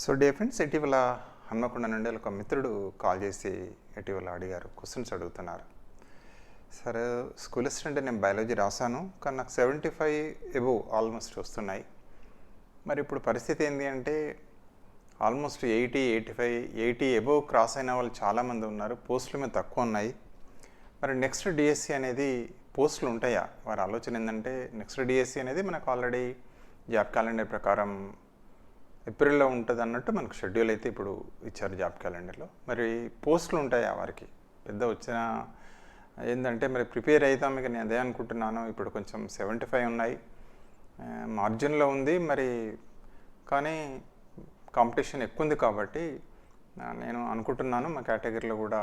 So day friends ఇటీవల హన్మకొండ నుండి ఒక మిత్రుడు కాల్ చేసి ఇటీవల అడిగారు క్వశ్చన్స్ అడుగుతున్నారు. సరే స్కూల్ అసిస్టెంట్ నేను బయాలజీ రాశాను కానీ నాకు సెవెంటీ ఫైవ్ ఎబో ఆల్మోస్ట్ వస్తున్నాయి. మరి ఇప్పుడు పరిస్థితి ఏంటి అంటే almost eighty eighty five eighty above cross అయిన వాళ్ళు చాలామంది ఉన్నారు పోస్టులు మీద తక్కువ ఉన్నాయి. మరి నెక్స్ట్ డిఎస్సి అనేది పోస్టులు ఉంటాయా? వారి ఆలోచన ఏంటంటే నెక్స్ట్ డిఎస్సి అనేది మనకు ఆల్రెడీ జాబ్ క్యాలెండర్ ప్రకారం ఏప్రిల్లో ఉంటుంది అన్నట్టు మనకు షెడ్యూల్ అయితే ఇప్పుడు ఇచ్చారు జాబ్ క్యాలెండర్లో. మరి పోస్టులు ఉంటాయా వారికి? పెద్ద వచ్చిన ఏంటంటే మరి ప్రిపేర్ అవుతాం ఇక నేను అదే అనుకుంటున్నాను. ఇప్పుడు కొంచెం సెవెంటీ ఫైవ్ ఉన్నాయి. మార్జిన్లో ఉంది మరి కానీ కాంపిటీషన్ ఎక్కువ ఉంది కాబట్టి నేను అనుకుంటున్నాను మా కేటగిరీలో కూడా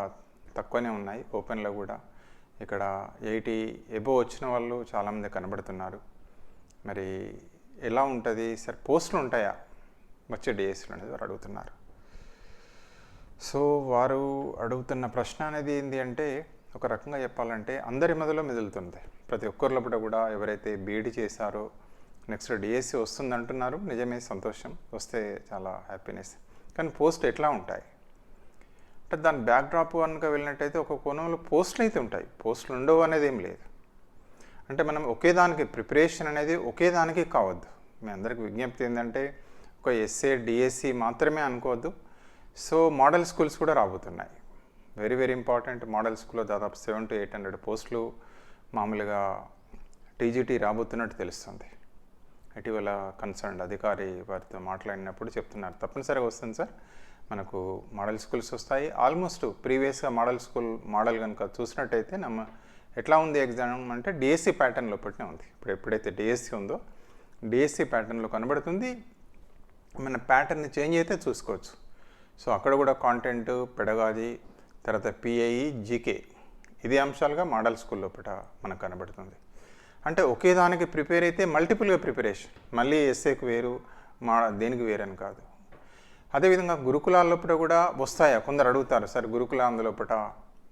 తక్కువనే ఉన్నాయి. ఓపెన్లో కూడా ఇక్కడ ఎయిటీ ఎబో వచ్చిన వాళ్ళు చాలామంది కనబడుతున్నారు. మరి ఎలా ఉంటుంది? సరే పోస్టులు ఉంటాయా? వచ్చే డేస్లో అనేది వారు అడుగుతున్నారు. సో వారు అడుగుతున్న ప్రశ్న అనేది ఏంటి అంటే ఒక రకంగా చెప్పాలంటే అందరి మొదలో మెదులుతుంది. ప్రతి ఒక్కరి లోపల కూడా ఎవరైతే బీఈడి చేశారో నెక్స్ట్ డిఎస్సి వస్తుంది అంటున్నారు నిజమే సంతోషం. వస్తే చాలా హ్యాపీనెస్ కానీ పోస్ట్ ఎట్లా ఉంటాయి? అంటే దాని బ్యాక్ డ్రాప్ కనుక వెళ్ళినట్టయితే ఒక కోణంలో పోస్టులు అయితే ఉంటాయి. పోస్టులు ఉండవు అనేది ఏం లేదు. అంటే మనం ఒకే దానికి ప్రిపరేషన్ అనేది ఒకే దానికి కావద్దు. మీ అందరికి విజ్ఞప్తి ఏంటంటే ఎస్ఏ డిఎస్సి మాత్రమే అనుకోవద్దు. సో మోడల్ స్కూల్స్ కూడా రాబోతున్నాయి. వెరీ వెరీ ఇంపార్టెంట్ మోడల్ స్కూల్లో దాదాపు సెవెన్ టు ఎయిట్ హండ్రెడ్ పోస్టులు మామూలుగా టీజీటీ రాబోతున్నట్టు తెలుస్తుంది. ఇటీవల కన్సర్న్ అధికారి వారితో మాట్లాడినప్పుడు చెప్తున్నారు. తప్పనిసరిగా వస్తుంది సార్. మనకు మోడల్ స్కూల్స్ వస్తాయి. ఆల్మోస్ట్ ప్రీవియస్గా మోడల్ స్కూల్ మోడల్ కనుక చూసినట్టయితే నమ్మ ఎట్లా ఉంది ఎగ్జామ్ అంటే డిఎస్సి ప్యాటర్న్ లోపలనే ఉంది. ఇప్పుడు ఎప్పుడైతే డిఎస్సి ఉందో డిఎస్సి ప్యాటర్న్లో కనబడుతుంది. మన ప్యాటర్న్ చేంజ్ అయితే చూసుకోవచ్చు. సో అక్కడ కూడా కాంటెంట్ పెడగాజీ తర్వాత పిఐఈ జీకే ఇది అంశాలుగా మోడల్ స్కూల్ లోపల మనకు కనబడుతుంది. అంటే ఒకే దానికి ప్రిపేర్ అయితే మల్టిపుల్గా ప్రిపరేషన్ మళ్ళీ ఎస్ఏకి వేరు మా దేనికి వేరు అని కాదు అదేవిధంగా గురుకులాల లోపల కూడా వస్తాయా? కొందరు అడుగుతారు సార్ గురుకుల అందులోపట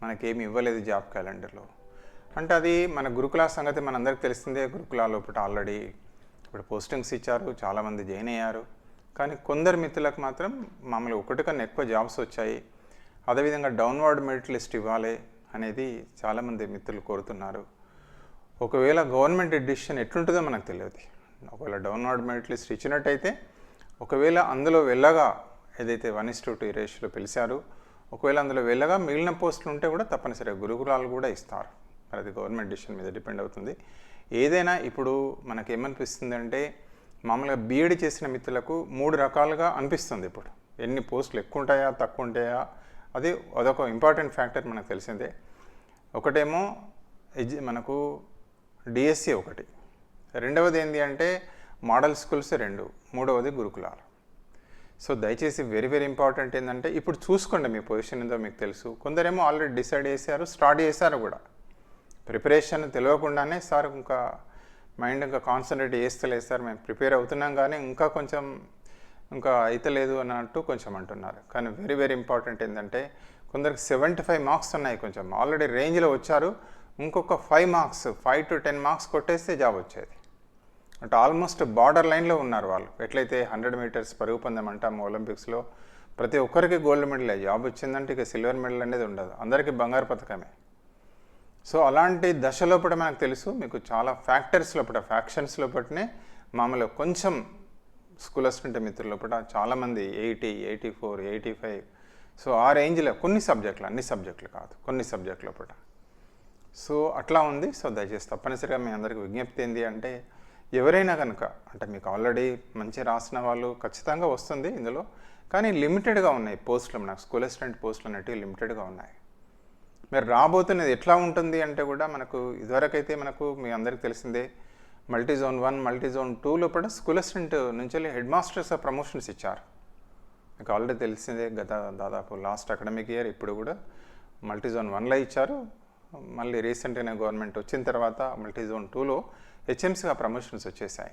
మనకేమి ఇవ్వలేదు జాబ్ క్యాలెండర్లో. అంటే అది మన గురుకుల సంగతి మనందరికీ తెలిసిందే గురుకులాల లోపల ఆల్రెడీ ఇప్పుడు పోస్టింగ్స్ ఇచ్చారు చాలామంది జాయిన్ అయ్యారు. కానీ కొందరు మిత్రులకు మాత్రం మామూలు ఒకటి కన్నా ఎక్కువ జాబ్స్ వచ్చాయి. అదేవిధంగా డౌన్వర్డ్ మెరిట్ లిస్ట్ ఇవ్వాలి అనేది చాలామంది మిత్రులు కోరుతున్నారు. ఒకవేళ గవర్నమెంట్ డిసిషన్ ఎట్లుంటుందో మనకు తెలియదు. ఒకవేళ డౌన్వర్డ్ మెరిట్ లిస్ట్ ఇచ్చినట్టయితే ఒకవేళ అందులో వెళ్ళగా ఏదైతే వన్ ఇస్ టూ టూ రేషియోలో పిలిచారు ఒకవేళ అందులో వెళ్ళగా మిగిలిన పోస్టులు ఉంటే కూడా తప్పనిసరిగా గురుకులాలు కూడా ఇస్తారు. మరి అది గవర్నమెంట్ డిసిషన్ మీద డిపెండ్ అవుతుంది. ఏదైనా ఇప్పుడు మనకేమనిపిస్తుంది అంటే మామూలుగా బీఎడ్ చేసిన మిత్రులకు మూడు రకాలుగా అనిపిస్తుంది ఇప్పుడు. ఎన్ని పోస్టులు ఎక్కువ ఉంటాయా తక్కువ ఉంటాయా అది అదొక ఇంపార్టెంట్ ఫ్యాక్టర్ మనకు తెలిసిందే. ఒకటేమో ఎడ్జి మనకు డిఎస్సి ఒకటి. రెండవది ఏంటి అంటే మోడల్ స్కూల్స్ రెండు మూడవది గురుకులాలు. సో దయచేసి వెరీ వెరీ ఇంపార్టెంట్ ఏంటంటే ఇప్పుడు చూసుకోండి మీ పొజిషన్ ఏందో మీకు తెలుసు. కొందరేమో ఆల్రెడీ డిసైడ్ చేశారు స్టార్ట్ చేశారు కూడా. ప్రిపరేషన్ తెలియకుండానే సార్ ఇంకా మైండ్ ఇంకా కాన్సన్ట్రేట్ చేస్తలేదు సార్. మేము ప్రిపేర్ అవుతున్నాం కానీ ఇంకా కొంచెం ఇంకా అయితలేదు అన్నట్టు కొంచెం అంటున్నారు. కానీ వెరీ వెరీ ఇంపార్టెంట్ ఏంటంటే కొందరికి సెవెంటీ ఫైవ్ మార్క్స్ ఉన్నాయి కొంచెం. ఆల్రెడీ రేంజ్లో వచ్చారు. ఇంకొక five marks five to ten marks కొట్టేస్తే జాబ్ వచ్చేది. అంటే ఆల్మోస్ట్ బార్డర్ లైన్లో ఉన్నారు వాళ్ళు. ఎట్లయితే హండ్రెడ్ మీటర్స్ పరుగు పందెం అంటాము ఒలింపిక్స్లో ప్రతి ఒక్కరికి గోల్డ్ మెడల్ జాబ్ వచ్చిందంటే ఇక సిల్వర్ మెడల్ అనేది ఉండదు. అందరికీ బంగారు పథకమే సో అలాంటి దశ లోపల మనకు తెలుసు మీకు చాలా ఫ్యాక్టర్స్ లోపల ఫ్యాక్షన్స్ లోపలనే మామూలు కొంచెం స్కూల్ అసిస్టెంట్ మిత్రుల లోపల చాలామంది eighty eighty four eighty five. So ఆ రేంజ్లో కొన్ని సబ్జెక్టులు అన్ని సబ్జెక్టులు కాదు కొన్ని సబ్జెక్టుల పూట సో అట్లా ఉంది. సో దయచేసి తప్పనిసరిగా మీ అందరికి విజ్ఞప్తి ఏంటి అంటే ఎవరైనా కనుక అంటే మీకు ఆల్రెడీ మంచి రాసిన వాళ్ళు ఖచ్చితంగా వస్తుంది ఇందులో కానీ లిమిటెడ్గా ఉన్నాయి పోస్టులు నాకు స్కూల్ అసిస్టెంట్ పోస్టులు అనేటివి లిమిటెడ్గా ఉన్నాయి. మీరు రాబోతున్నది ఎట్లా ఉంటుంది అంటే కూడా మనకు ఇదివరకైతే మనకు మీ అందరికీ తెలిసిందే multi zone one multi zone టూలో కూడా స్కూల్ అసిస్టెంట్ నుంచి హెడ్ మాస్టర్స్ ప్రమోషన్స్ ఇచ్చారు. మీకు ఆల్రెడీ తెలిసిందే గత దాదాపు లాస్ట్ అకాడమిక్ ఇయర్ ఇప్పుడు కూడా మల్టీ జోన్ వన్లో ఇచ్చారు. మళ్ళీ రీసెంట్గానే గవర్నమెంట్ వచ్చిన తర్వాత మల్టీ జోన్ టూలో హెచ్ఎంసీగా ప్రమోషన్స్ వచ్చేసాయి.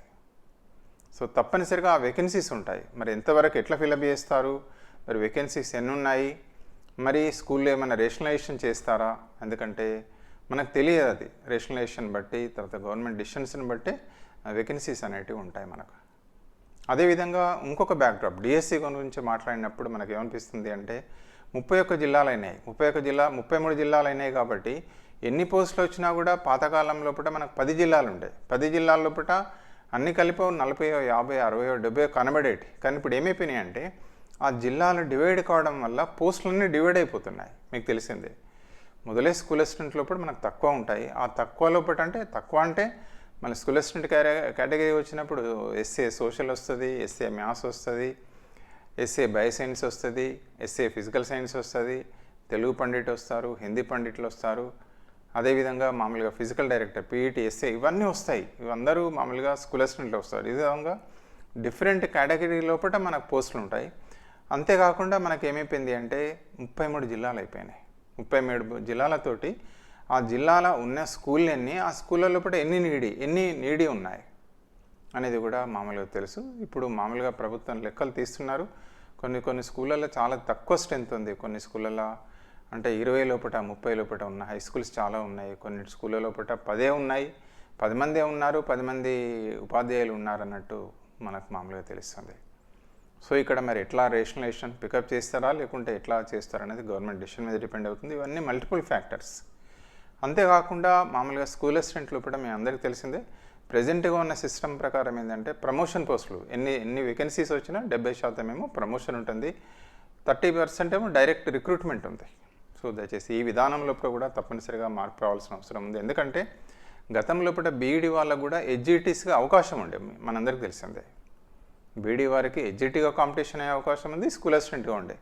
సో తప్పనిసరిగా ఆ వేకెన్సీస్ ఉంటాయి. మరి ఎంతవరకు ఎట్లా ఫిలప్ చేస్తారు? మరి వేకెన్సీస్ ఎన్ని ఉన్నాయి? మరి స్కూల్లో ఏమైనా రేషనలైజేషన్ చేస్తారా? ఎందుకంటే మనకు తెలియదు అది రేషనలైజేషన్ బట్టి తర్వాత గవర్నమెంట్ డిసిషన్స్ని బట్టి వేకెన్సీస్ అనేటివి ఉంటాయి మనకు. అదేవిధంగా ఇంకొక బ్యాక్డ్రాప్ డిఎస్సి గురించి మాట్లాడినప్పుడు మనకు ఏమనిపిస్తుంది అంటే ముప్పై ఒక్క జిల్లాలు అయినాయి. ముప్పై ఒక్క జిల్లా ముప్పై మూడు జిల్లాలు అయినాయి కాబట్టి ఎన్ని పోస్టులు వచ్చినా కూడా పాతకాలం లోపల మనకు పది జిల్లాలు ఉంటాయి పది జిల్లాల లోపల అన్ని కలిపి నలభై యాభై అరవై డెబ్బై కనబడేటి కానీ ఇప్పుడు ఏమైపోయినాయి అంటే ఆ జిల్లాలు డివైడ్ కావడం వల్ల పోస్టులన్నీ డివైడ్ అయిపోతున్నాయి. మీకు తెలిసిందే. మొదలే స్కూల్ అసిస్టెంట్ లోపల మనకు తక్కువ ఉంటాయి. ఆ తక్కువ లోపల అంటే తక్కువ అంటే మన స్కూల్ అసిస్టెంట్ కేటగిరీ వచ్చినప్పుడు ఎస్ఏ సోషల్ వస్తుంది ఎస్ఏ మ్యాథ్స్ వస్తుంది ఎస్ఏ బయోసైన్స్ వస్తుంది ఎస్ఏ ఫిజికల్ సైన్స్ వస్తుంది తెలుగు పండిట్ వస్తారు హిందీ పండిట్లు వస్తారు. అదేవిధంగా మామూలుగా ఫిజికల్ డైరెక్టర్ పీఈటీ ఎస్ఏ ఇవన్నీ వస్తాయి. ఇవందరూ మామూలుగా స్కూల్ అసిస్టెంట్లు వస్తారు. ఈ విధంగా డిఫరెంట్ కేటగిరీ లోపల మనకు పోస్టులు ఉంటాయి. అంతేకాకుండా మనకి ఏమైపోయింది అంటే ముప్పై మూడు జిల్లాలు అయిపోయినాయి. ముప్పై మూడు జిల్లాలతోటి ఆ జిల్లాల ఉన్న స్కూల్ ఆ స్కూళ్ళ లోపల ఎన్ని నీడి ఎన్ని నీడి ఉన్నాయి అనేది కూడా మామూలుగా తెలుసు. ఇప్పుడు మామూలుగా ప్రభుత్వం లెక్కలు తీస్తున్నారు. కొన్ని కొన్ని స్కూళ్ళల్లో చాలా తక్కువ స్ట్రెంత్ ఉంది. కొన్ని స్కూళ్ళల్లో అంటే ఇరవై లోపల ముప్పై లోపల ఉన్న హై స్కూల్స్ చాలా ఉన్నాయి. కొన్ని స్కూళ్ళ లోపల పదే ఉన్నాయి. పది మందే ఉన్నారు పది మంది ఉపాధ్యాయులు ఉన్నారు అన్నట్టు మనకు మామూలుగా తెలుస్తుంది. సో ఇక్కడ మరి ఎట్లా రేషనలైజేషన్ పికప్ చేస్తారా లేకుంటే ఎట్లా చేస్తారా అనేది గవర్నమెంట్ డిసిషన్ మీద డిపెండ్ అవుతుంది. ఇవన్నీ మల్టిపుల్ ఫ్యాక్టర్స్ అంతేకాకుండా మామూలుగా స్కూల్ అసిస్టెంట్లు లోపల మీ అందరికీ తెలిసిందే ప్రజెంట్గా ఉన్న సిస్టమ్ ప్రకారం ఏంటంటే ప్రమోషన్ పోస్టులు ఎన్ని ఎన్ని వేకెన్సీస్ వచ్చినా డెబ్బై శాతం ఏమో ప్రమోషన్ ఉంటుంది. థర్టీ పర్సెంట్ ఏమో డైరెక్ట్ రిక్రూట్మెంట్ ఉంది. సో దయచేసి ఈ విధానం లోపల కూడా తప్పనిసరిగా మార్పు రావాల్సిన అవసరం ఉంది. ఎందుకంటే గతంలో లోపల బీఈడి వాళ్ళకు కూడా ఎడ్జిటీస్గా అవకాశం ఉండే మనందరికీ తెలిసిందే. బీడీ వారికి ఎగ్జిటివ్గా కాంపిటీషన్ అయ్యే అవకాశం ఉంది స్కూల్ అసిస్టెంట్గా ఉండే.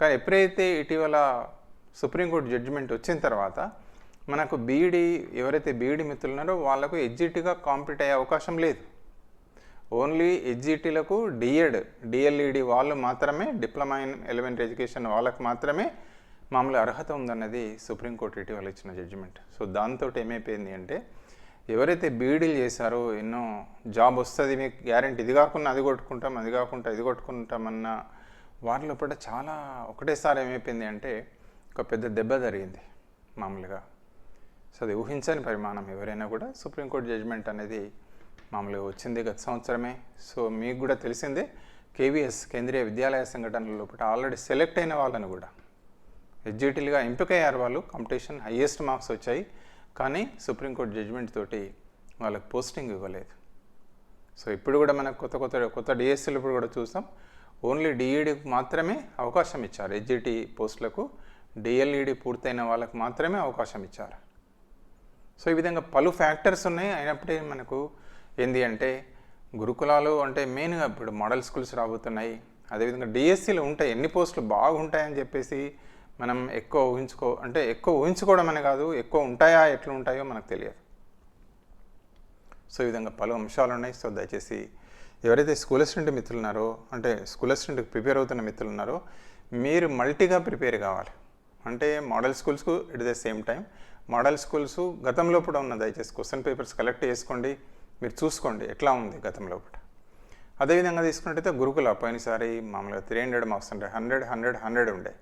కానీ ఎప్పుడైతే ఇటీవల సుప్రీంకోర్టు జడ్జిమెంట్ వచ్చిన తర్వాత మనకు బీఈడి ఎవరైతే బీఈడి మిత్రులు ఉన్నారో వాళ్ళకు ఎడ్జిటీగా కాంపిట్ అయ్యే అవకాశం లేదు. ఓన్లీ ఎగ్జిటీలకు డిఎడ్ డిఎల్ఈడి వాళ్ళు మాత్రమే డిప్లొమా ఇన్ ఎలిమెంటరీ ఎడ్యుకేషన్ వాళ్ళకు మాత్రమే మామూలు అర్హత ఉందన్నది సుప్రీంకోర్టు ఇటీవల ఇచ్చిన జడ్జిమెంట్. సో దాంతో ఏమైపోయింది అంటే ఎవరైతే బీడీలు చేశారో ఎన్నో జాబ్ వస్తుంది మీకు గ్యారెంటీ ఇది కాకుండా అది కొట్టుకుంటాం అది కాకుండా ఇది కొట్టుకుంటామన్న వారి లోపల చాలా ఒకటేసారి ఏమైపోయింది అంటే ఒక పెద్ద దెబ్బ జరిగింది మామూలుగా. సో అది ఊహించని పరిమాణం ఎవరైనా కూడా సుప్రీంకోర్టు జడ్జిమెంట్ అనేది మామూలుగా వచ్చింది గత సంవత్సరమే. సో మీకు కూడా తెలిసిందే కేవీఎస్ కేంద్రీయ విద్యాలయ సంఘటనల లోపల ఆల్రెడీ సెలెక్ట్ అయిన వాళ్ళని కూడా. ఎడ్జిటీలుగా ఎంపికయ్యారు వాళ్ళు. కాంపిటీషన్ హయ్యెస్ట్ మార్క్స్ వచ్చాయి. కానీ సుప్రీంకోర్టు జడ్జిమెంట్ తోటి వాళ్ళకి పోస్టింగ్ ఇవ్వలేదు. సో ఇప్పుడు కూడా మనకు కొత్త కొత్త కొత్త డిఎస్సీలు ఇప్పుడు కూడా చూసాం. ఓన్లీ డిఈడికి మాత్రమే అవకాశం ఇచ్చారు. ఎడ్జిటి పోస్టులకు డిఎల్ఈడి పూర్తయిన వాళ్ళకి మాత్రమే అవకాశం ఇచ్చారు. సో ఈ విధంగా పలు ఫ్యాక్టర్స్ ఉన్నాయి. అయినప్పుడే మనకు ఏంది అంటే గురుకులాలు అంటే మెయిన్గా ఇప్పుడు మోడల్ స్కూల్స్ రాబోతున్నాయి. అదేవిధంగా డిఎస్సీలు ఉంటాయి. ఎన్ని పోస్టులు బాగుంటాయని చెప్పేసి మనం ఎక్కువ ఊహించుకో అంటే ఎక్కువ ఊహించుకోవడం అనే కాదు ఎక్కువ ఉంటాయా ఎట్లా ఉంటాయో మనకు తెలియదు. సో ఈ విధంగా పలు అంశాలు ఉన్నాయి. సో దయచేసి ఎవరైతే స్కూల్ అసిస్టెంట్ మిత్రులు ఉన్నారో అంటే స్కూల్ అసిస్టెంట్కి ప్రిపేర్ అవుతున్న మిత్రులు ఉన్నారో మీరు మల్టీగా ప్రిపేర్ కావాలి. అంటే model స్కూల్స్కు it the same time model schools గతంలో కూడా ఉన్న దయచేసి క్వశ్చన్ పేపర్స్ కలెక్ట్ చేసుకోండి. మీరు చూసుకోండి ఎట్లా ఉంది గతంలో కూడా. అదేవిధంగా తీసుకున్నట్టయితే గురుకుల పోయినసారి మామూలుగా త్రీ హండ్రెడ్ మార్క్స్ ఉండే హండ్రెడ్ హండ్రెడ్ హండ్రెడ్ ఉండే.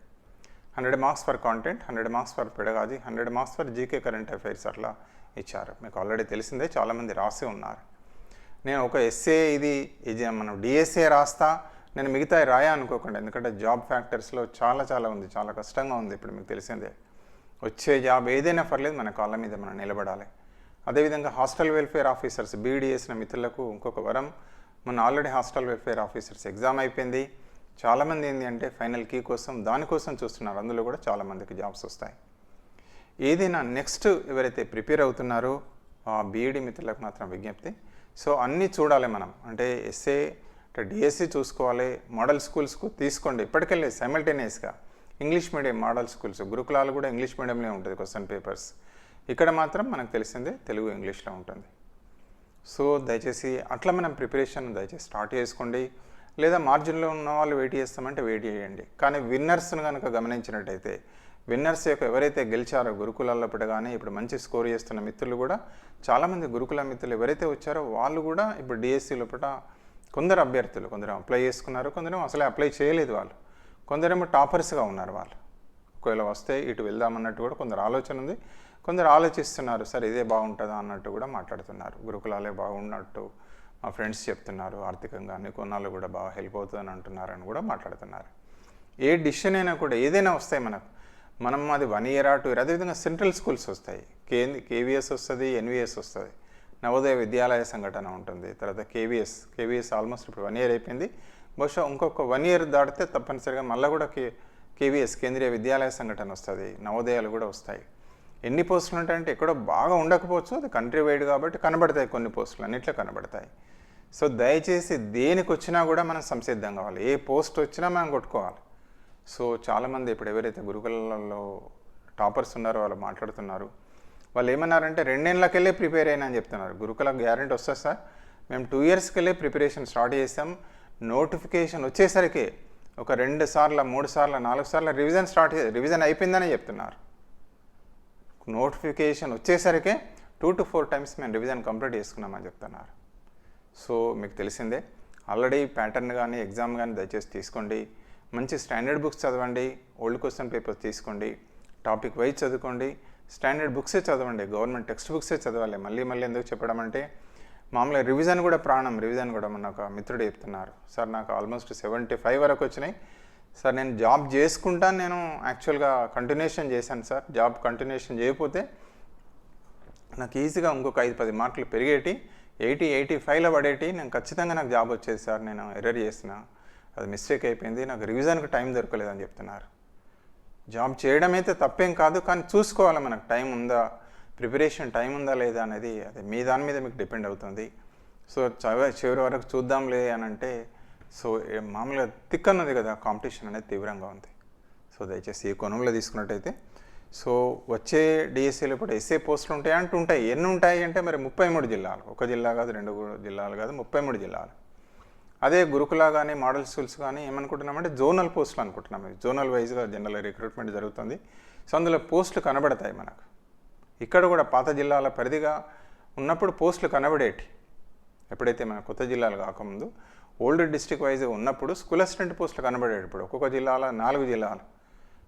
Hundred marks for content hundred marks for pedagogy hundred marks for GK current affairs అట్లా ఇచ్చారు. మీకు ఆల్రెడీ తెలిసిందే చాలామంది రాసి ఉన్నారు. నేను ఒక ఎస్ఏ ఇది ఇది మనం డిఎస్ఏ రాస్తా నేను మిగతా రాయా అనుకోకండి ఎందుకంటే జాబ్ ఫ్యాక్టర్స్లో చాలా చాలా ఉంది చాలా కష్టంగా ఉంది ఇప్పుడు మీకు తెలిసిందే. వచ్చే జాబ్ ఏదైనా పర్లేదు మన కాళ్ళ మీద మనం నిలబడాలి. అదేవిధంగా హాస్టల్ వెల్ఫేర్ ఆఫీసర్స్ బీఈడీ మిత్రులకు ఇంకొక వరం. మొన్న already hostel welfare officers exam అయిపోయింది. చాలామంది ఏంటి అంటే ఫైనల్ కీ కోసం దానికోసం చూస్తున్నారు. అందులో కూడా చాలామందికి జాబ్స్ వస్తాయి. ఏదైనా నెక్స్ట్ ఎవరైతే ప్రిపేర్ అవుతున్నారో ఆ బీఈడీ మిత్రులకు మాత్రం విజ్ఞప్తి. సో అన్నీ చూడాలి మనం. అంటే ఎస్ఏ అంటే డిఎస్సి చూసుకోవాలి. మోడల్ స్కూల్స్కు తీసుకోండి. ఇప్పటికెళ్ళి సైమల్టేనియస్గా ఇంగ్లీష్ మీడియం మోడల్ స్కూల్స్ గురుకులాలు కూడా ఇంగ్లీష్ మీడియంలో ఉంటుంది క్వశ్చన్ పేపర్స్. ఇక్కడ మాత్రం మనకు తెలిసిందే తెలుగు ఇంగ్లీష్లో ఉంటుంది. సో దయచేసి అట్లా మనం ప్రిపరేషన్ దయచేసి స్టార్ట్ చేసుకోండి. లేదా మార్జిన్లో ఉన్న వాళ్ళు వెయిట్ చేస్తామంటే వెయిట్ చేయండి. కానీ విన్నర్స్ను కనుక గమనించినట్టయితే విన్నర్స్ యొక్క ఎవరైతే గెలిచారో గురుకులాల్లో కానీ ఇప్పుడు మంచి స్కోర్ చేస్తున్న మిత్రులు కూడా చాలామంది గురుకుల మిత్రులు ఎవరైతే వచ్చారో వాళ్ళు కూడా ఇప్పుడు డిఎస్సి లోపల కొందరు అభ్యర్థులు కొందరు అప్లై చేసుకున్నారు కొందరు అసలే అప్లై చేయలేదు వాళ్ళు. కొందరేమో టాపర్స్గా ఉన్నారు వాళ్ళు. ఒకవేళ వస్తే ఇటు వెళ్దామన్నట్టు కూడా కొందరు ఆలోచన ఉంది. కొందరు ఆలోచిస్తున్నారు సరే ఇదే బాగుంటుందా? అన్నట్టు కూడా మాట్లాడుతున్నారు. గురుకులాలే బాగున్నట్టు మా ఫ్రెండ్స్ చెప్తున్నారు ఆర్థికంగా అన్ని కొన్నాళ్ళు కూడా బాగా హెల్ప్ అవుతుందని అంటున్నారని కూడా మాట్లాడుతున్నారు. ఏ డిసిషన్ అయినా కూడా ఏదైనా వస్తాయి మనకు. మనం అది వన్ ఇయర్ ఆ టూ ఇయర్ అదేవిధంగా సెంట్రల్ స్కూల్స్ వస్తాయి. కే కేవీఎస్ వస్తుంది ఎన్విఎస్ వస్తుంది. నవోదయ విద్యాలయ సంఘటన ఉంటుంది. తర్వాత కేవీఎస్ కేవీఎస్ ఆల్మోస్ట్ ఇప్పుడు వన్ ఇయర్ అయిపోయింది. బహుశా ఇంకొక వన్ ఇయర్ దాటితే తప్పనిసరిగా మళ్ళీ కూడా కే కేవీఎస్ కేంద్రీయ విద్యాలయ సంఘటన వస్తుంది. నవోదయాలు కూడా వస్తాయి. ఎన్ని పోస్టులు ఉంటాయంటే ఎక్కడో బాగా ఉండకపోవచ్చు. అది కంట్రీ వైడ్ కాబట్టి కనబడతాయి కొన్ని పోస్టులు అన్నిట్లో కనబడతాయి. సో దయచేసి దేనికి వచ్చినా కూడా మనం సంసిద్ధం కావాలి. ఏ పోస్ట్ వచ్చినా మనం కొట్టుకోవాలి. సో చాలామంది ఇప్పుడు ఎవరైతే గురుకులలో టాపర్స్ ఉన్నారో వాళ్ళు మాట్లాడుతున్నారు. వాళ్ళు ఏమన్నారంటే రెండేళ్ళకెళ్ళే ప్రిపేర్ అయినా అని చెప్తున్నారు. గురుకుల గ్యారెంటీ వస్తుంది సార్. మేము టూ ఇయర్స్కెళ్ళే ప్రిపరేషన్ స్టార్ట్ చేసాం. నోటిఫికేషన్ వచ్చేసరికి ఒక రెండు సార్లు మూడు సార్లు నాలుగు సార్లు రివిజన్ స్టార్ట్ రివిజన్ అయిపోయిందని చెప్తున్నారు. నోటిఫికేషన్ వచ్చేసరికి టూ టు ఫోర్ టైమ్స్ మేము రివిజన్ కంప్లీట్ చేసుకున్నామని చెప్తున్నారు. సో మీకు తెలిసిందే. ఆల్రెడీ ప్యాటర్న్ కానీ ఎగ్జామ్ కానీ దయచేసి తీసుకోండి. మంచి స్టాండర్డ్ బుక్స్ చదవండి. ఓల్డ్ క్వశ్చన్ పేపర్స్ తీసుకోండి. టాపిక్ వైజ్ చదువుకోండి. స్టాండర్డ్ బుక్సే చదవండి. గవర్నమెంట్ టెక్స్ట్ బుక్సే చదవాలి. మళ్ళీ మళ్ళీ ఎందుకు చెప్పడం అంటే మామూలుగా రివిజన్ కూడా ప్రాణం. రివిజన్ కూడా మన ఒక మిత్రుడు చెప్తున్నారు. సార్ నాకు ఆల్మోస్ట్ సెవెంటీ ఫైవ్ వరకు వచ్చినాయి. సార్ నేను జాబ్ చేసుకుంటాను నేను యాక్చువల్గా కంటిన్యూషన్ చేశాను సార్. జాబ్ కంటిన్యూషన్ చేయకపోతే నాకు ఈజీగా ఇంకొక ఐదు పది మార్కులు పెరిగేటి ఎయిటీ ఎయిటీ ఫైవ్లో పడేటి నేను ఖచ్చితంగా నాకు జాబ్ వచ్చేది సార్ నేను ఎర్రర్ చేసిన. అది మిస్టేక్ అయిపోయింది నాకు రివిజన్కి టైం దొరకలేదని చెప్తున్నారు. జాబ్ చేయడం అయితే తప్పేం కాదు కానీ చూసుకోవాలి మనకు టైం ఉందా ప్రిపరేషన్ టైం ఉందా లేదా అనేది అది మీ దాని మీద మీకు డిపెండ్ అవుతుంది. సో చవ- చివరి వరకు చూద్దాంలే అని అంటే సో మామూలుగా తిక్కన్నది కదా కాంపిటీషన్ అనేది తీవ్రంగా ఉంది. సో దయచేసి ఈ కోణంలో తీసుకున్నట్టయితే సో వచ్చే డిఎస్సీలో ఇప్పుడు ఎస్ఏ పోస్టులు ఉంటాయి అంటూ ఉంటాయి ఎన్ని ఉంటాయి అంటే మరి ముప్పై మూడు జిల్లాలు. ఒక జిల్లా కాదు రెండు జిల్లాలు కాదు ముప్పై మూడు జిల్లాలు. అదే గురుకుల కానీ మోడల్ స్కూల్స్ కానీ ఏమనుకుంటున్నామంటే జోనల్ పోస్టులు అనుకుంటున్నాం. ఇవి జోనల్ వైజ్గా జనరల్ రిక్రూట్మెంట్ జరుగుతుంది. సో అందులో పోస్టులు కనబడతాయి మనకు. ఇక్కడ కూడా పాత జిల్లాల పరిధిగా ఉన్నప్పుడు పోస్టులు కనబడేటి. ఎప్పుడైతే మన కొత్త జిల్లాలు కాకముందు ఓల్డ్ డిస్టిక్ వైజ్ ఉన్నప్పుడు స్కూల్ అసిస్టెంట్ పోస్టులు కనబడేటప్పుడు ఇప్పుడు ఒక్కొక్క జిల్లాలో నాలుగు జిల్లాలు.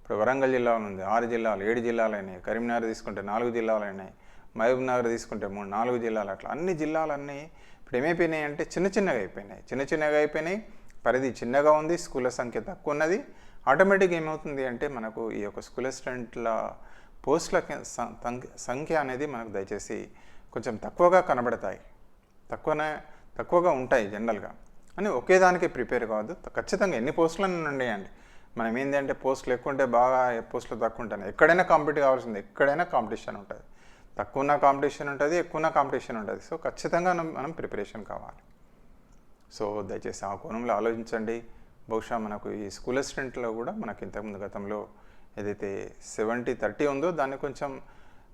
ఇప్పుడు వరంగల్ జిల్లా ఉంది ఆరు జిల్లాలు ఏడు జిల్లాలు అయినాయి కరీంనగర్ తీసుకుంటే నాలుగు జిల్లాలు అయినాయి మహబూబ్ నగర్ తీసుకుంటే మూడు నాలుగు జిల్లాలు అట్లా. అన్ని జిల్లాలన్నీ ఇప్పుడు ఏమైపోయినాయి అంటే చిన్న చిన్నగా అయిపోయినాయి. చిన్న చిన్నగా అయిపోయినాయి పరిధి చిన్నగా ఉంది స్కూళ్ళ సంఖ్య తక్కువ ఉన్నది. ఆటోమేటిక్గా ఏమవుతుంది అంటే మనకు ఈ యొక్క స్కూల్ అసిస్టెంట్ల పోస్టుల సంఖ్య అనేది మనకు దయచేసి కొంచెం తక్కువగా కనబడతాయి. తక్కువనే తక్కువగా ఉంటాయి జనరల్గా. అని ఒకే దానికే ప్రిపేర్ కావద్దు. ఖచ్చితంగా ఎన్ని పోస్టులను ఉండేయండి మనం ఏంటంటే పోస్టులు ఎక్కువ ఉంటే బాగా పోస్టులు తక్కువ ఉంటాయి ఎక్కడైనా కాంపిటీ కావాల్సింది ఎక్కడైనా కాంపిటీషన్ ఉంటుంది. తక్కువ ఉన్న కాంపిటీషన్ ఉంటుంది ఎక్కువ ఉన్న కాంపిటీషన్ ఉంటుంది. సో ఖచ్చితంగా మనం- మనం ప్రిపరేషన్ కావాలి. సో దయచేసి ఆ కోణంలో ఆలోచించండి. బహుశా మనకు ఈ స్కూల్ అసిస్టెంట్లో కూడా మనకి ఇంతకుముందు గతంలో ఏదైతే సెవెంటీ థర్టీ ఉందో దాన్ని కొంచెం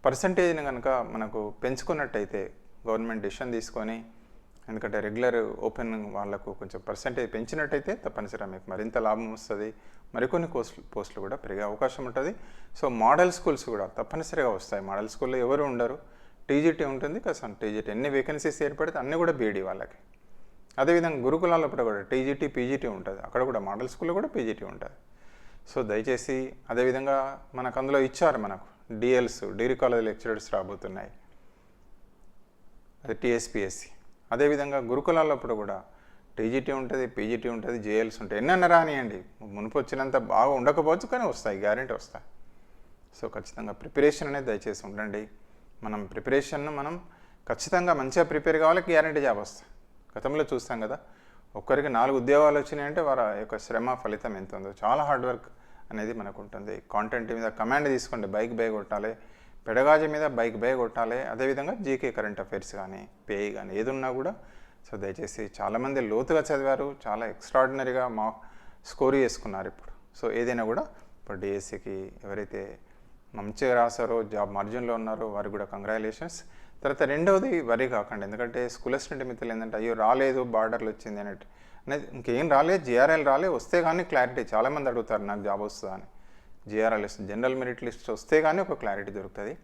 పర్సంటేజ్ని కనుక మనకు పెంచుకున్నట్టయితే గవర్నమెంట్ డిసిషన్ తీసుకొని ఎందుకంటే రెగ్యులర్ ఓపెన్ వాళ్ళకు కొంచెం పర్సంటేజ్ పెంచినట్టయితే తప్పనిసరిగా మీకు మరింత లాభం వస్తుంది. మరికొన్ని పోస్టులు పోస్టులు కూడా పెరిగే అవకాశం ఉంటుంది. సో మోడల్ స్కూల్స్ కూడా తప్పనిసరిగా వస్తాయి. మోడల్ స్కూల్లో ఎవరు ఉండరు. టీజీటీ ఉంటుంది కాస్త టీజీటీ ఎన్ని వేకెన్సీస్ ఏర్పడితే అన్నీ కూడా బీఈడీ వాళ్ళకి. అదేవిధంగా గురుకులాల్లో కూడా టీజీటీ పీజీటీ ఉంటుంది. అక్కడ కూడా మోడల్ స్కూల్లో కూడా పీజీటీ ఉంటుంది. సో దయచేసి అదేవిధంగా మనకు అందులో ఇచ్చారు మనకు డిఎల్స్ డిగ్రీ కాలేజ్ లెక్చరర్స్ రాబోతున్నాయి. అది టీఎస్పిఎస్సి. అదేవిధంగా గురుకులాల్లో అప్పుడు కూడా టీజీటీ ఉంటుంది పీజీటీ ఉంటుంది జేఎల్స్ ఉంటాయి. ఎన్నన్నా రానియండి. మునుపు వచ్చినంత బాగా ఉండకపోవచ్చు కానీ వస్తాయి గ్యారెంటీ వస్తాయి. సో ఖచ్చితంగా ప్రిపరేషన్ అనేది దయచేసి ఉండండి. మనం ప్రిపరేషన్ను మనం ఖచ్చితంగా మంచిగా ప్రిపేర్ కావాలి గ్యారెంటీ జాబ్ వస్తాయి. గతంలో చూస్తాం కదా ఒక్కరికి నాలుగు ఉద్యోగాలు వచ్చినాయంటే వారి యొక్క శ్రమ ఫలితం ఎంత ఉందో చాలా హార్డ్ వర్క్ అనేది మనకు ఉంటుంది. కాంటెంట్ మీద కమాండ్ తీసుకోండి బైక్ బై కొట్టాలి పెడగాజీ మీద బైక్ బై కొట్టాలి. అదేవిధంగా జీకే కరెంట్ అఫైర్స్ కానీ పేయి కానీ ఏది ఉన్నా కూడా. సో దయచేసి చాలామంది లోతుగా చదివారు. చాలా ఎక్స్ట్రాడినరీగా మా స్కోర్ చేసుకున్నారు ఇప్పుడు. సో ఏదైనా కూడా ఇప్పుడు డిఎస్సికి ఎవరైతే మంచిగా రాశారో జాబ్ మార్జిన్లో ఉన్నారో వారికి కూడా కంగ్రాచులేషన్స్ తర్వాత రెండవది వరి కాకండి. ఎందుకంటే స్కూల్ అసిస్టెంట్ మిత్రులు ఏంటంటే అయ్యో రాలేదు బార్డర్లు వచ్చింది అన్నట్టు. అనేది ఇంకేం రాలేదు జిఆర్ఎల్ రాలే వస్తే కానీ క్లారిటీ చాలామంది అడుగుతారు నాకు జాబ్ వస్తుందా అని. GRL list general merit list వస్తే కానీ ఒక క్లారిటీ దొరుకుతుంది.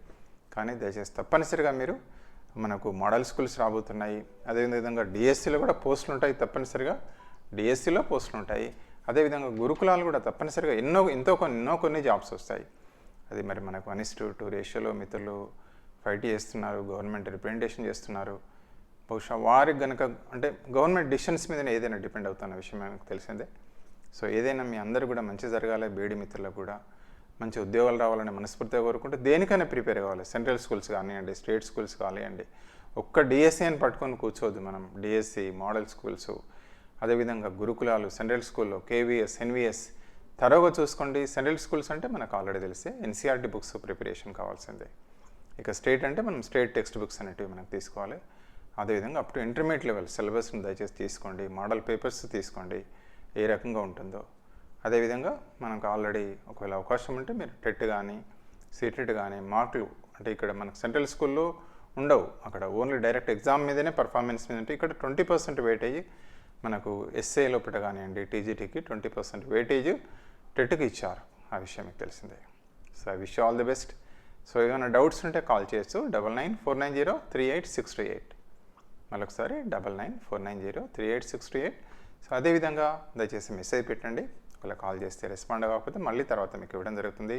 కానీ దయచేసి తప్పనిసరిగా మీరు మనకు మోడల్ స్కూల్స్ రాబోతున్నాయి. అదేవిధంగా డిఎస్సిలో కూడా పోస్టులు ఉంటాయి తప్పనిసరిగా. డిఎస్సిలో పోస్టులు ఉంటాయి. అదేవిధంగా గురుకులాలు కూడా తప్పనిసరిగా ఎన్నో ఎంతో కొన్ని ఎన్నో కొన్ని జాబ్స్ వస్తాయి. అది మరి మనకు వన్ టూ రేషియోలో మిత్రులు ఫైట్ చేస్తున్నారు గవర్నమెంట్ రిప్రజెంటేషన్ చేస్తున్నారు. బహుశా వారికి గనక అంటే గవర్నమెంట్ డిసిషన్స్ మీద ఏదైనా డిపెండ్ అవుతున్న విషయం మనకు తెలిసిందే. సో ఏదైనా మీ అందరూ కూడా మంచి జరగాలి బీడి మిత్రులకు కూడా. మంచి ఉద్యోగాలు రావాలని మనస్ఫూర్తిగా కోరుకుంటే దేనికైనా ప్రిపేర్ కావాలి. సెంట్రల్ స్కూల్స్ కానివ్వండి స్టేట్ స్కూల్స్ కానివ్వండి ఒక్క డిఎస్సి అని పట్టుకొని కూర్చోవద్దు మనం. డిఎస్సి మోడల్ స్కూల్స్ అదేవిధంగా గురుకులాలు సెంట్రల్ స్కూల్లో కేవీఎస్ ఎన్విఎస్. తరోగా చూసుకోండి. సెంట్రల్ స్కూల్స్ అంటే మనకు ఆల్రెడీ తెలిసే ఎన్సీఆర్టీ బుక్స్ ప్రిపరేషన్ కావాల్సిందే. ఇక స్టేట్ అంటే మనం స్టేట్ టెక్స్ట్ బుక్స్ అనేటివి మనకు తీసుకోవాలి. అదేవిధంగా అప్ టు ఇంటర్మీడియట్ లెవెల్ సిలబస్ని దయచేసి తీసుకోండి. మోడల్ పేపర్స్ తీసుకోండి. ఏ రకంగా ఉంటుందో. అదేవిధంగా మనకు ఆల్రెడీ ఒకవేళ అవకాశం ఉంటే మీరు టెట్ కానీ సీటెట్ కానీ మార్కులు అంటే ఇక్కడ మనకు సెంట్రల్ స్కూల్లో ఉండవు. అక్కడ ఓన్లీ డైరెక్ట్ ఎగ్జామ్ మీదనే పర్ఫార్మెన్స్ మీద ఉంటే ఇక్కడ ట్వంటీ పర్సెంట్ వెయిటేజ్ మనకు ఎస్ఏ లోపల కానివ్వండి టీజీటీకి ట్వంటీ పర్సెంట్ వెయిటేజ్ టెట్కి ఇచ్చారు. ఆ విషయం మీకు తెలిసిందే. So I wish all the best so ఏమైనా డౌట్స్ ఉంటే కాల్ చేయొచ్చు. Double nine four nine zero three eight six two eight మళ్ళొకసారి double nine four nine zero three eight six two eight so అదేవిధంగా దయచేసి మెసేజ్ పెట్టండి. ఒకవేళ call చేస్తే respond కాకపోతే మళ్ళీ తర్వాత మీకు ఇవ్వడం జరుగుతుంది.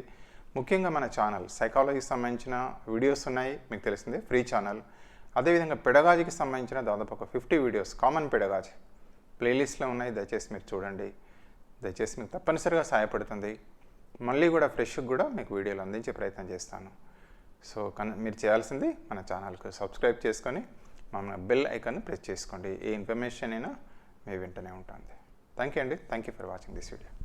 ముఖ్యంగా మన ఛానల్ సైకాలజీకి సంబంధించిన వీడియోస్ ఉన్నాయి మీకు తెలిసిందే ఫ్రీ ఛానల్ అదేవిధంగా పెడగాజీకి సంబంధించిన దాదాపు ఒక ఫిఫ్టీ వీడియోస్ కామన్ పెడగాజీ ప్లేలిస్ట్లో ఉన్నాయి దయచేసి మీరు చూడండి. దయచేసి మీకు తప్పనిసరిగా సహాయపడుతుంది. మళ్ళీ కూడా ఫ్రెష్గా కూడా మీకు వీడియోలు అందించే ప్రయత్నం చేస్తాను. సో కన్ మీరు చేయాల్సింది మన ఛానల్కి సబ్స్క్రైబ్ చేసుకొని మన బెల్ ఐకాన్ని ప్రెస్ చేసుకోండి. ఏ ఇన్ఫర్మేషన్ అయినా మీ వెంటనే ఉంటుంది. థ్యాంక్ యూ అండి. Thank you for watching this video